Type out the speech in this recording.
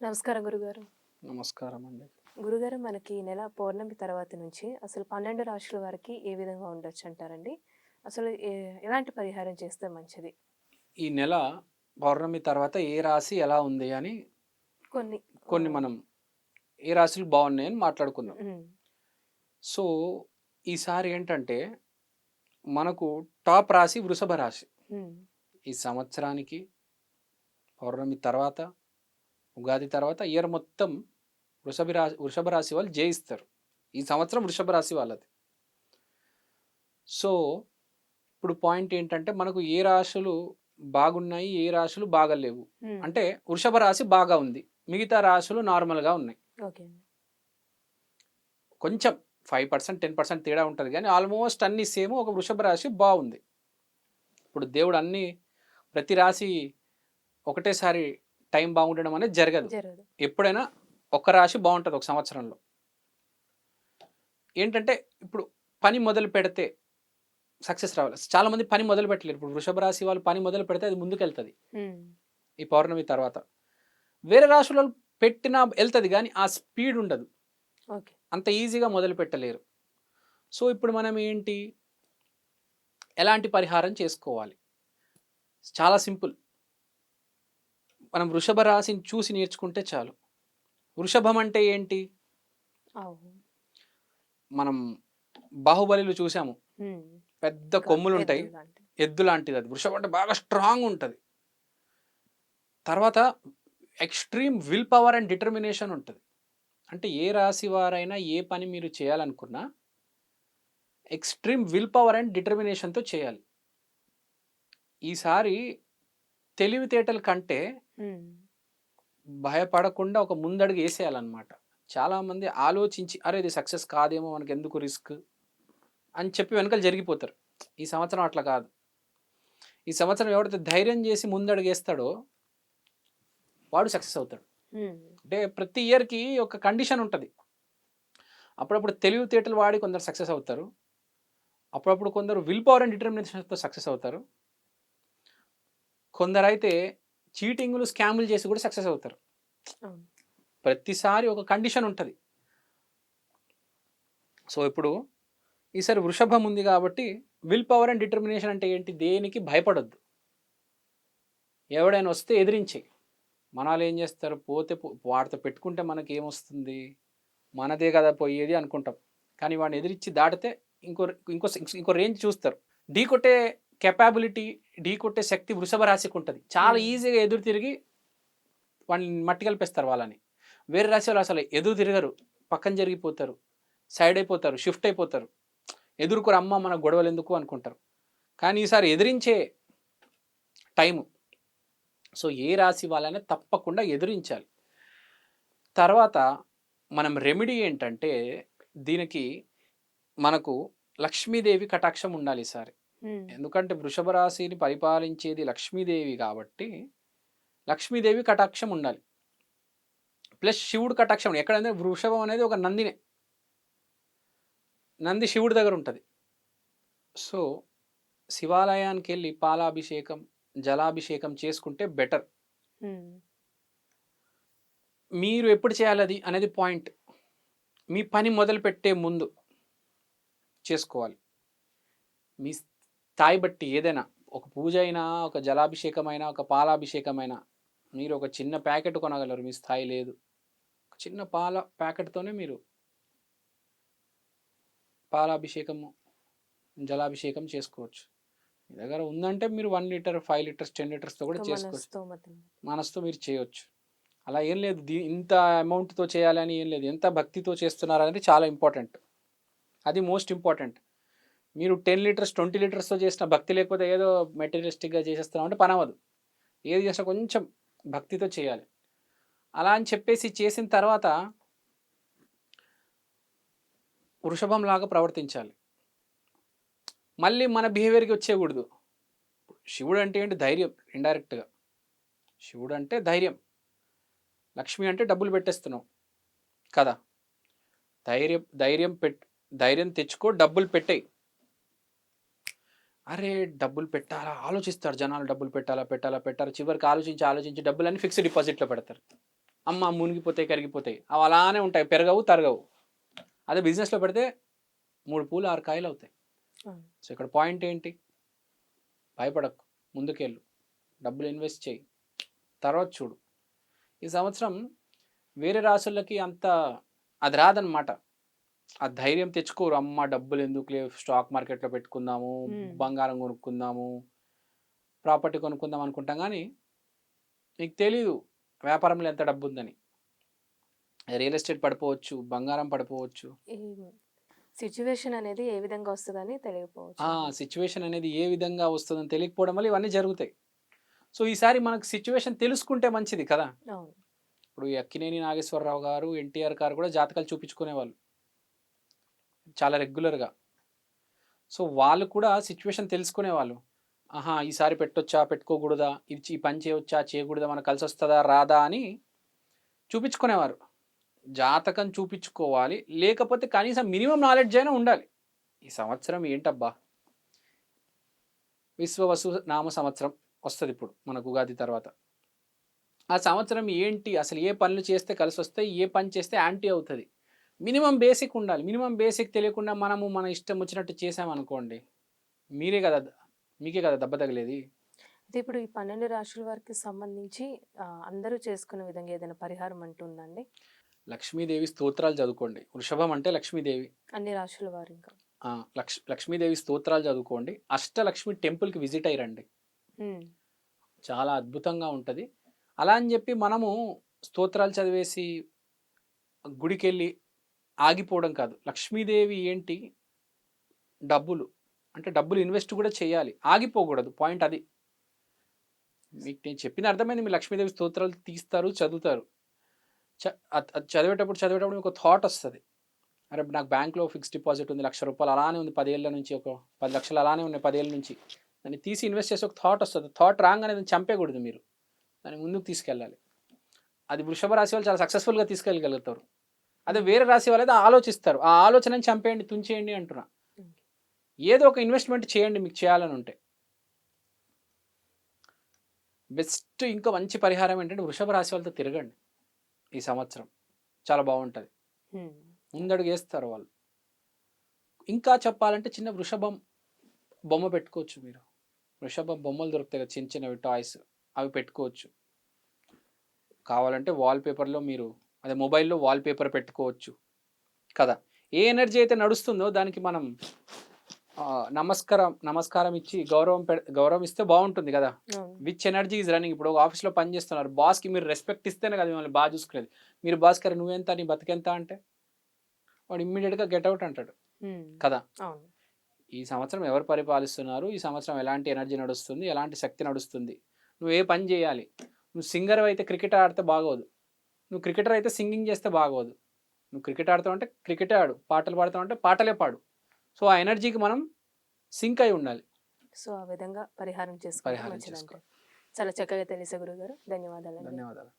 నమస్కారం గురుగారు. నమస్కారం అండి గురుగారు మనకి ఈ నెల పౌర్ణమి తర్వాత నుంచి అసలు పన్నెండు రాశుల వారికి ఏ విధంగా ఉండొచ్చు అంటారండి? అసలు ఎలాంటి పరిహారం చేస్తే మంచిది? ఈ నెల పౌర్ణమి తర్వాత ఏ రాశి ఎలా ఉంది అని కొన్ని. కొన్ని మనం ఏ రాశులు బాగున్నాయని మాట్లాడుకుందాం. సో ఈసారి ఏంటంటే మనకు టాప్ రాశి వృషభ రాశి. ఈ సంవత్సరానికి పౌర్ణమి తర్వాత ఉగాది తర్వాత ఇయర్ మొత్తం వృషభ రాశి వృషభ రాశి వాళ్ళు జయిస్తారు. ఈ సంవత్సరం వృషభ రాశి వాళ్ళది. సో ఇప్పుడు పాయింట్ ఏంటంటే మనకు ఏ రాశులు బాగున్నాయి ఏ రాశులు బాగలేవు. అంటే వృషభ రాశి బాగా ఉంది. మిగతా రాశులు నార్మల్గా ఉన్నాయి. ఓకే కొంచెం ఫైవ్ పర్సెంట్ టెన్ పర్సెంట్ తేడా ఉంటుంది కానీ ఆల్మోస్ట్ అన్ని సేమ్ ఒక వృషభ రాశి బాగుంది. ఇప్పుడు దేవుడు అన్ని ప్రతి రాశి ఒకటేసారి టైం బాగుండడం అనేది జరగదు. ఎప్పుడైనా ఒక రాశి బాగుంటుంది ఒక సంవత్సరంలో. ఏంటంటే ఇప్పుడు పని మొదలు పెడితే సక్సెస్ రావాలి. చాలా మంది పని మొదలు పెట్టలేరు. ఇప్పుడు వృషభ రాశి వాళ్ళు పని మొదలు పెడితే అది ముందుకెళ్తుంది. ఈ పౌర్ణమి తర్వాత. వేరే రాశులలో పెట్టినా వెళ్తుంది కానీ ఆ స్పీడ్ ఉండదు. అంత ఈజీగా మొదలు పెట్టలేరు. సో ఇప్పుడు మనం ఏంటి? ఎలాంటి పరిహారం చేసుకోవాలి? చాలా సింపుల్. మనం వృషభ రాశిని చూసి నేర్చుకుంటే చాలు. వృషభం అంటే ఏంటి? మనం బాహుబలిలో చూసాము. పెద్ద కొమ్ములు ఉంటాయి. ఎద్దు లాంటి. ఎద్దు లాంటిది అది. వృషభం అంటే బాగా స్ట్రాంగ్ ఉంటుంది. తర్వాత extreme will power and determination ఉంటుంది. అంటే ఏ రాశి వారైనా ఏ పని మీరు చేయాలనుకున్నా ఎక్స్ట్రీమ్ విల్ పవర్ అండ్ డిటర్మినేషన్తో చేయాలి. ఈసారి తెలివితేటల కంటే భయపడకుండా ఒక ముందడుగు వేసేయాలన్నమాట. చాలామంది ఆలోచించి అరే ఇది సక్సెస్ కాదేమో మనకి ఎందుకు రిస్క్? అని చెప్పి వెనకాల జరిగిపోతారు. ఈ సంవత్సరం అట్లా కాదు. ఈ సంవత్సరం ఎవరైతే ధైర్యం చేసి ముందడుగు వేస్తాడో వాడు సక్సెస్ అవుతాడు. అంటే ప్రతి ఇయర్కి ఒక కండిషన్ ఉంటుంది. అప్పుడప్పుడు తెలివితేటలు వాడి కొందరు సక్సెస్ అవుతారు. అప్పుడప్పుడు కొందరు విల్ పవర్ అండ్ డిటర్మినేషన్తో సక్సెస్ అవుతారు. కొందరైతే చీటింగ్లు స్కాములు చేసి కూడా సక్సెస్ అవుతారు. ప్రతిసారి ఒక కండిషన్ ఉంటుంది. సో ఇప్పుడు ఈసారి వృషభం ఉంది కాబట్టి విల్ పవర్ అండ్ డిటర్మినేషన్ అంటే ఏంటి? దేనికి భయపడొద్దు. ఎవడైనా వస్తే ఎదిరించే మనాలు ఏం చేస్తారు? పోతే వాడితో పెట్టుకుంటే మనకి ఏమొస్తుంది? మనదే కదా పోయేది అనుకుంటాం. కానీ వాడిని ఎదిరించి దాటితే ఇంకో ఇంకో ఇంకో రేంజ్ చూస్తారు. ఢీ కొట్టే కెపాబిలిటీ ఢీ కొట్టే శక్తి వృషభ రాశికి ఉంటుంది. చాలా Hmm. ఈజీగా ఎదురు తిరిగి వాడిని మట్టి కలిపేస్తారు వాళ్ళని. వేరే రాశి వాళ్ళు అసలు ఎదురు తిరగరు. పక్కన జరిగిపోతారు. సైడ్ అయిపోతారు. షిఫ్ట్ అయిపోతారు. ఎదుర్కొరు అమ్మ మన గొడవలు ఎందుకు అనుకుంటారు. కానీ ఈసారి ఎదిరించే టైము సో ఏ రాశి వాళ్ళైనా తప్పకుండా ఎదిరించాలి. తర్వాత మనం రెమెడీ ఏంటంటే దీనికి మనకు లక్ష్మీదేవి కటాక్షం ఉండాలి ఈసారి. ఎందుకంటే వృషభ రాశిని పరిపాలించేది లక్ష్మీదేవి కాబట్టి లక్ష్మీదేవి కటాక్షం ఉండాలి. ప్లస్ శివుడు కటాక్షం ఎక్కడంటే వృషభం అనేది ఒక నందినే. నంది శివుడి దగ్గర ఉంటుంది. సో శివాలయానికి వెళ్ళి పాలాభిషేకం జలాభిషేకం చేసుకుంటే బెటర్. మీరు ఎప్పుడు చేయాలి అది అనేది పాయింట్. మీ పని మొదలు పెట్టే ముందు చేసుకోవాలి. మీ స్థాయి బట్టి ఏదైనా ఒక పూజ అయినా ఒక జలాభిషేకం అయినా ఒక పాలాభిషేకం అయినా మీరు ఒక చిన్న ప్యాకెట్ కొనగలరు మీ స్థాయి లేదు. ఒక చిన్న పాల ప్యాకెట్తోనే మీరు పాలాభిషేకము జలాభిషేకం చేసుకోవచ్చు. మీ దగ్గర ఉందంటే మీరు one litre five litres ten లీటర్స్తో కూడా చేసుకోవచ్చు. మనసుతో మీరు చేయొచ్చు. అలా ఏం లేదు దీ ఇంత అమౌంట్తో చేయాలని ఏం లేదు ఎంత భక్తితో చేస్తున్నారు అనేది చాలా ఇంపార్టెంట్. అది మోస్ట్ ఇంపార్టెంట్. మీరు టెన్ లీటర్స్ ట్వంటీ లీటర్స్తో చేసిన భక్తి లేకపోతే ఏదో మెటీరియలిస్టిక్గా చేసేస్తున్నాం అంటే పనవదు ఏది చేసినా కొంచెం భక్తితో చేయాలి. అలా అని చెప్పేసి చేసిన తర్వాత వృషభం లాగా ప్రవర్తించాలి. మళ్ళీ మన బిహేవియర్కి వచ్చేయకూడదు. శివుడు అంటే ఏంటి ధైర్యం ఇండైరెక్ట్గా. శివుడు అంటే ధైర్యం. లక్ష్మి అంటే డబ్బులు పెట్టేస్తున్నావు. కదా? ధైర్యం ధైర్యం పెట్ ధైర్యం తెచ్చుకో డబ్బులు పెట్టేయి. అరే డబ్బులు పెట్టాలా? ఆలోచిస్తారు జనాలు డబ్బులు పెట్టాలా పెట్టాలా పెట్టాలా. చివరికి ఆలోచించి ఆలోచించి డబ్బులన్నీ ఫిక్స్డ్ డిపాజిట్లో పెడతారు. అమ్మ మునిగిపోతాయి కరిగిపోతాయి. అవి అలానే ఉంటాయి పెరగవు తరగవు. అదే బిజినెస్లో పెడితే మూడు పూలు ఆరు కాయలు అవుతాయి. సో ఇక్కడ పాయింట్ ఏంటి? భయపడకు ముందుకెళ్ళు. డబ్బులు ఇన్వెస్ట్ చేయి. తర్వాత చూడు. ఈ సంవత్సరం వేరే రాసులకి అంత అది రాదనమాట ఆ ధైర్యం తెచ్చుకోరు. అమ్మ డబ్బులు ఎందుకు లేవు స్టాక్ మార్కెట్లో పెట్టుకుందాము. బంగారం కొనుక్కుందాము ప్రాపర్టీ కొనుక్కుందాం అనుకుంటాం కానీ నీకు తెలీదు వ్యాపారంలో ఎంత డబ్బు ఉందని రియల్ ఎస్టేట్ పడిపోవచ్చు బంగారం పడిపోవచ్చు. సిచ్యువేషన్ అనేది ఏ విధంగా వస్తుందని తెలియకపోవచ్చు. ఆ సిచ్యువేషన్ అనేది ఏ విధంగా వస్తుందని తెలియకపోవడం వల్ల ఇవన్నీ జరుగుతాయి. సో ఈసారి మనకు సిచ్యువేషన్ తెలుసుకుంటే మంచిది కదా. ఇప్పుడు అక్కినేని నాగేశ్వరరావు గారు ఎన్టీఆర్ గారు కూడా జాతకాలు చూపించుకునేవాళ్ళు. చాలా రెగ్యులర్గా. సో వాళ్ళు కూడా సిచ్యువేషన్ తెలుసుకునేవాళ్ళు. ఆహా ఈసారి పెట్టొచ్చా? పెట్టుకోకూడదా? ఇది ఈ పని చేయవచ్చా చేయకూడదా? మనకు కలిసి వస్తుందా రాదా? అని చూపించుకునేవారు. జాతకం చూపించుకోవాలి. లేకపోతే కనీసం మినిమం నాలెడ్జ్ అయినా ఉండాలి. ఈ సంవత్సరం ఏంటబ్బా? విశ్వవసు నామ సంవత్సరం వస్తుంది ఇప్పుడు మనకు ఉగాది తర్వాత. ఆ సంవత్సరం ఏంటి? అసలు ఏ పనులు చేస్తే కలిసి వస్తే ఏ పని చేస్తే యాంటీ అవుతుంది? మినిమం బేసిక్ ఉండాలి. మినిమం బేసిక్ తెలియకుండా మనము మన ఇష్టం వచ్చినట్టు చేసామనుకోండి మీరే కదా మీకే కదా దెబ్బ తగిలేది? అయితే ఇప్పుడు ఈ పన్నెండు రాశుల వారికి సంబంధించి ఆ, అందరూ చేసుకునే విధంగా ఏదైనా పరిహారం అంటుందండి లక్ష్మీదేవి స్తోత్రాలు చదువుకోండి. వృషభం అంటే లక్ష్మీదేవి. అన్ని రాశుల వారు ఇంకా. ఆ, లక్ష్ లక్ష్మీదేవి స్తోత్రాలు చదువుకోండి. అష్టలక్ష్మి టెంపుల్కి విజిట్ అయ్యండి ఉమ్, చాలా అద్భుతంగా ఉంటుంది. అలా అని చెప్పి మనము స్తోత్రాలు చదివేసి గుడికి వెళ్ళి ఆగిపోవడం కాదు. లక్ష్మీదేవి ఏంటి? డబ్బులు. అంటే డబ్బులు ఇన్వెస్ట్ కూడా చేయాలి. ఆగిపోకూడదు. పాయింట్ అది. మీకు నేను చెప్పిన అర్థమైంది. మీ లక్ష్మీదేవి స్తోత్రాలు తీస్తారు చదువుతారు. చ- అది చదివేటప్పుడు చదివేటప్పుడు మీకు ఒక థాట్ వస్తుంది. అరే నాకు బ్యాంక్లో ఫిక్స్డ్ డిపాజిట్ ఉంది లక్ష రూపాయలు అలానే ఉంది పదేళ్ళ నుంచి ఒక పది లక్షలు అలానే ఉన్నాయి పదేళ్ళ నుంచి. దాన్ని తీసి ఇన్వెస్ట్ చేసి ఒక థాట్ వస్తుంది. థాట్ రాగానే దాన్ని చంపేయకూడదు మీరు. దాన్ని ముందుకు తీసుకెళ్ళాలి. అది వృషభ రాశి వాళ్ళు చాలా సక్సెస్ఫుల్గా తీసుకెళ్ళగలుగుతారు. అదే వేరే రాశి వాళ్ళు అయితే ఆలోచిస్తారు. ఆ ఆలోచనని చంపేయండి తుంచేయండి అంటున్నా. ఏదో ఒక ఇన్వెస్ట్మెంట్ చేయండి మీకు చేయాలని ఉంటే. బెస్ట్ ఇంకా మంచి పరిహారం ఏంటంటే వృషభ రాశి వాళ్ళతో తిరగండి ఈ సంవత్సరం. చాలా బాగుంటుంది. ముందడుగు వేస్తారు వాళ్ళు. ఇంకా చెప్పాలంటే చిన్న వృషభం బొమ్మ పెట్టుకోవచ్చు మీరు. వృషభం బొమ్మలు దొరుకుతాయి కదా చిన్న చిన్నవి టాయ్స్ అవి పెట్టుకోవచ్చు. కావాలంటే వాల్ పేపర్లో మీరు అదే మొబైల్లో వాల్ పేపర్ పెట్టుకోవచ్చు. కదా? ఏ ఎనర్జీ అయితే నడుస్తుందో దానికి మనం నమస్కారం నమస్కారం ఇచ్చి గౌరవం పె గౌరవం ఇస్తే బాగుంటుంది కదా? Which energy is running. ఇప్పుడు ఒక ఆఫీస్లో పని చేస్తున్నారు. బాస్కి మీరు రెస్పెక్ట్ ఇస్తేనే కదా మిమ్మల్ని బాగా చూసుకునేది. మీరు బాస్ గారు నువ్వెంత నీ బతికెంత అంటే వాడు ఇమ్మీడియట్గా గెట్ అవుట్ అంటాడు. కదా? ఈ సంవత్సరం ఎవరు పరిపాలిస్తున్నారు? ఈ సంవత్సరం ఎలాంటి ఎనర్జీ నడుస్తుంది? ఎలాంటి శక్తి నడుస్తుంది? నువ్వు ఏ పని చేయాలి? నువ్వు సింగర్ అయితే క్రికెట్ ఆడితే బాగోదు. నువ్వు క్రికెటర్ అయితే సింగింగ్ చేస్తే బాగోదు. నువ్వు క్రికెట్ ఆడుతావు అంటే క్రికెటే ఆడు పాటలు పాడుతావు అంటే పాటలే పాడు. సో ఆ ఎనర్జీకి మనం సింక్ అయి ఉండాలి. సో ఆ విధంగా పరిహారం చేసుకుంటే పరిహారం చేసుకోవాలి. చాలా చక్కగా తెలిసే గురుగారు. ధన్యవాదాలు ధన్యవాదాలు.